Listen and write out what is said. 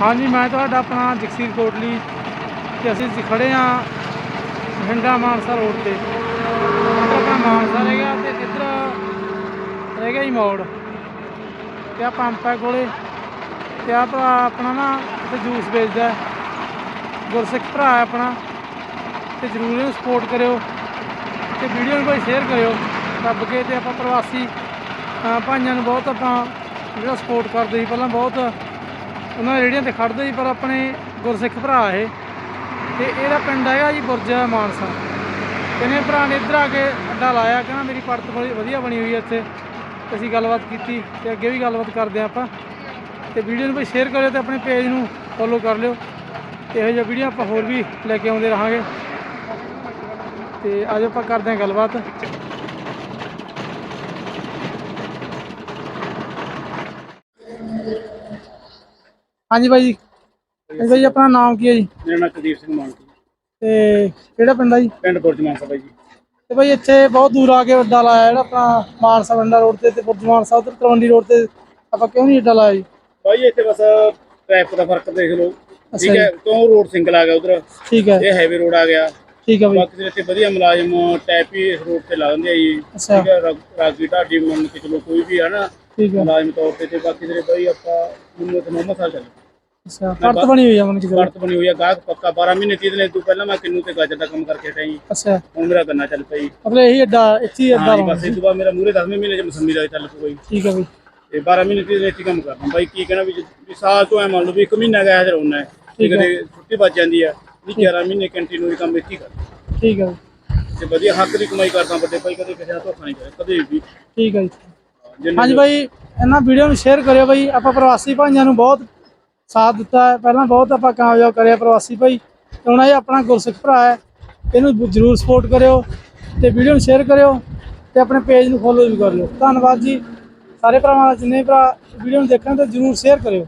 ਹਾਂਜੀ, ਮੈਂ ਤੁਹਾਡਾ ਆਪਣਾ ਜਗਸੀਰ ਕੋਟਲੀ ਤੇ ਅਸੀਂ ਜੀ ਖੜੇ ਆ ਬਠਿੰਡਾ ਮਾਨਸਾ ਰੋਡ ਤੇ। ਇੱਧਰ ਆਪਣਾ ਮਾਨਸਾ ਰਹਿ ਗਿਆ ਤੇ ਇੱਧਰ ਰਹਿ ਗਿਆ ਜੀ ਮੋੜ। ਤੇ ਆ ਪੰਪ ਹੈ ਕੋਲੇ। ਤੇ ਆ ਭਰਾ ਆਪਣਾ ਨਾ ਤੇ ਜੂਸ ਵੇਚਦਾ ਗੁਰਸਿੱਖ ਭਰਾ ਹੈ ਆਪਣਾ। ਤੇ ਜਰੂਰ ਇਹਨੂੰ ਸਪੋਰਟ ਕਰਿਓ। ਤੇ ਵੀਡੀਓ ਨੂੰ ਕੋਈ ਸ਼ੇਅਰ ਕਰਿਓ। ਦੱਬ ਕੇ ਤੇ ਆਪਾਂ ਪ੍ਰਵਾਸੀ ਭਾਈਆਂ ਨੂੰ ਬਹੁਤ ਆਪਾਂ ਜਿਹੜਾ ਸਪੋਰਟ ਕਰਦੇ ਸੀ, ਪਹਿਲਾਂ ਬਹੁਤ ਉਹਨਾਂ ਦੀ ਰੇੜੀਆਂ ਤੇ ਖੜਦੇ ਜੀ, ਪਰ ਆਪਣੇ ਗੁਰਸਿੱਖ ਭਰਾ ਇਹ। ਤੇ ਇਹਦਾ ਪਿੰਡ ਹੈਗਾ ਜੀ ਬੁਰਜ ਮਾਨਸਾ। ਇਹਨੇ ਭਰਾ ਨੇ ਇੱਧਰ ਆ ਕੇ ਅੱਡਾ ਲਾਇਆ, ਕਹਿੰਦਾ ਮੇਰੀ ਪੜਤ ਬੜੀ ਵਧੀਆ ਬਣੀ ਹੋਈ ਹੈ ਇੱਥੇ। ਅਸੀਂ ਗੱਲਬਾਤ ਕੀਤੀ ਤੇ ਅੱਗੇ ਵੀ ਗੱਲਬਾਤ ਕਰਦੇ ਹਾਂ ਆਪਾਂ। ਤੇ ਵੀਡੀਓ ਨੂੰ ਵੀ ਸ਼ੇਅਰ ਕਰਿਓ ਤੇ ਆਪਣੇ ਪੇਜ ਨੂੰ ਫੋਲੋ ਕਰ ਲਿਓ। ਤੇ ਇਹੋ ਜਿਹੀਆਂ ਵੀਡੀਓ ਆਪਾਂ ਹੋਰ ਵੀ ਲੈ ਕੇ ਆਉਂਦੇ ਰਹਾਂਗੇ। ਤੇ ਅੱਜ ਆਪਾਂ ਕਰਦੇ ਹਾਂ ਗੱਲਬਾਤ। ਹਾਂਜੀ ਬਾਈ ਜੀ। ਹਾਂਜੀ ਬਾਈ ਜੀ, ਆਪਣਾ ਨਾਮ ਕੀ ਹੈ ਜੀ? ਮੇਰਾ ਨਾਮ ਕੁਲਦੀਪ ਸਿੰਘ ਮਾਨਕੀ ਤੇ ਕਿਹੜਾ ਪਿੰਡ ਆ ਜੀ? ਪਿੰਡ ਬੁਰਜ ਮਾਨਸਾ ਬਾਈ ਜੀ। ਤੇ ਬਾਈ ਇੱਥੇ ਬਹੁਤ ਦੂਰ ਆ ਕੇ ਅੱਡਾ ਲਾਇਆ ਜਿਹੜਾ ਆਪਣਾ ਮਾਨਸਾ ਬੰਡਾ ਰੋਡ ਤੇ ਤੇ ਬੁਰਜ ਮਾਨਸਾ ਉਧਰ ਤਲਵੰਡੀ ਰੋਡ ਤੇ ਆਪਾਂ ਕਿਉਂ ਨਹੀਂ ਅੱਡਾ ਲਾਇਆ ਜੀ? ਬਾਈ ਇੱਥੇ ਬਸ ਟ੍ਰੈਫਿਕ ਦਾ ਫ਼ਰਕ ਦੇਖ ਲਓ। ਠੀਕ ਹੈ ਕਿਉਂ ਰੋਡ ਸਿੰਗਲ ਆ ਗਿਆ ਉਧਰ? ਠੀਕ ਹੈ। ਇਹ ਹੈਵੀ ਰੋਡ ਆ ਗਿਆ। ਠੀਕ ਹੈ ਬਾਈ ਬਾਕੀ ਦੇ ਇੱਥੇ ਵਧੀਆ ਮੁਲਾਜ਼ਮ ਟੈਪ ਹੀ ਇਸ ਰੋਡ ਤੇ ਲਾ ਦਿੰਦੇ ਆ ਜੀ। ਅੱਛਾ। ਠੀਕ ਹੈ ਰਾਗੀ ਢਾਡੀ ਮੰਨ ਕੇ ਚਲੋ ਕੋਈ ਵੀ ਹੈ ਨਾ ਠੀਕ ਹੈ। ਮੁਲਾਜ਼ਮ ਤੌਰ ਤੇ ਤੇ ਬਾਕੀ ਜਿਹੜੇ ਬਾਈ ਆਪਾਂ ਮੈਨੂੰ ਤੇ ਮੁਹੰਮਦ ਸਾਹਿਬ ਚੱਲ ਅੱਛਾ ਪੜਤ ਬਣੀ ਹੋਈ ਆ ਮਨ ਕੀ ਗੱਲ ਵਰਤ ਬਣੀ ਹੋਈ ਆ ਗਾਹਕ ਪੱਕਾ 12 ਮਹੀਨੇ ਤੀਹ ਦਿਨ ਤੋਂ ਪਹਿਲਾਂ ਮੈਂ ਕਿੰਨੂ ਤੇ ਗਾਜਰ ਦਾ ਕੰਮ ਕਰਕੇ ਹਟਿਆ ਜੀ। ਅੱਛਾ। ਹੁਣ ਮੇਰਾ ਗੰਨਾ ਚੱਲ ਪਿਆ ਜੀ। ਮਤਲਬ ਇਹੀ ਅੱਡਾ ਇੱਥੇ ਹੀ ਅੱਡਾ ਹਾਂ ਜੀ ਲਾਉਣਾ ਬਸ ਇਸ ਤੋਂ ਬਾਅਦ ਮੇਰਾ ਮੂਰੇ 10ਵੇਂ ਮਹੀਨੇ ਚ ਮਸੰਮੀ ਦਾ ਚੱਲ ਪਊਗਾ ਜੀ। ਠੀਕ ਹੈ ਬਾਈ। ਤੇ 12 ਮਹੀਨੇ ਦੀ ਰੇਤੀ ਕੰਮ ਕਰਦਾ। ਬਾਈ ਕੀ ਕਹਿਣਾ ਵੀ ਜੇ- ਵੀ ਸਾਲ ਤੋਂ ਐ ਮੰਨ ਲਓ ਵੀ ਇੱਕ ਮਹੀਨਾ ਗਿਆ ਹਾਜ਼ਰ ਹੋਣਾ ਹੈ ਠੀਕ ਠੀਕ ਹੈ। ਹੈ ਛੁੱਟੀ ਵੱਜ ਜਾਂਦੀ ਆ ਵੀ 11 ਮਹੀਨੇ ਕੰਟੀਨਿਊ ਕੰਮ ਇੱਥੇ ਹੀ ਕਰਦਾ ਠੀਕ ਹੈ ਬਾਈ, ਤੇ ਵਧੀਆ ਹੱਕ ਦੀ ਕਮਾਈ ਕਰਦਾ ਵੱਡੇ ਭਾਈ ਕਦੇ ਕਿਸੇ ਨਾਲ ਧੋਖਾ ਨਹੀਂ ਕਰਿਆ ਕਦੇ ਵੀ। ਠੀਕ ਹੈ ਜੀ। ਜਿੰਨੇ ਹਾਂਜੀ ਬਾਈ ਇਹਨਾਂ ਵੀਡੀਓ ਨੂੰ ਸ਼ੇਅਰ ਕਰਿਓ ਬਾਈ ਆਪਾਂ ਪ੍ਰਵਾਸੀ ਭਾਈਆਂ ਨੂੰ ਬਹੁਤ ਸਾਥ ਦਿੱਤਾ ਹੈ। ਪਹਿਲਾਂ ਬਹੁਤ ਆਪਾਂ ਕਾਮਯਾਬ ਕਰਿਆ ਪ੍ਰਵਾਸੀ ਭਾਈ, ਤੇ ਹੁਣ ਇਹ ਆਪਣਾ ਗੁਰਸਿੱਖ ਭਰਾ ਹੈ। ਇਹਨੂੰ ਜਰੂਰ ਸਪੋਰਟ ਕਰਿਓ ਤੇ ਵੀਡੀਓ ਨੂੰ ਸ਼ੇਅਰ ਕਰਿਓ ਤੇ ਆਪਣੇ ਪੇਜ ਨੂੰ ਫੋਲੋ ਵੀ ਕਰ ਲਿਓ। ਧੰਨਵਾਦ ਜੀ। ਸਾਰੇ ਭਰਾਵਾਂ ਦਾ, ਜਿੰਨੇ ਭਰਾ ਵੀਡੀਓ ਨੂੰ ਦੇਖਣ ਤੇ ਜਰੂਰ ਸ਼ੇਅਰ ਕਰਿਓ।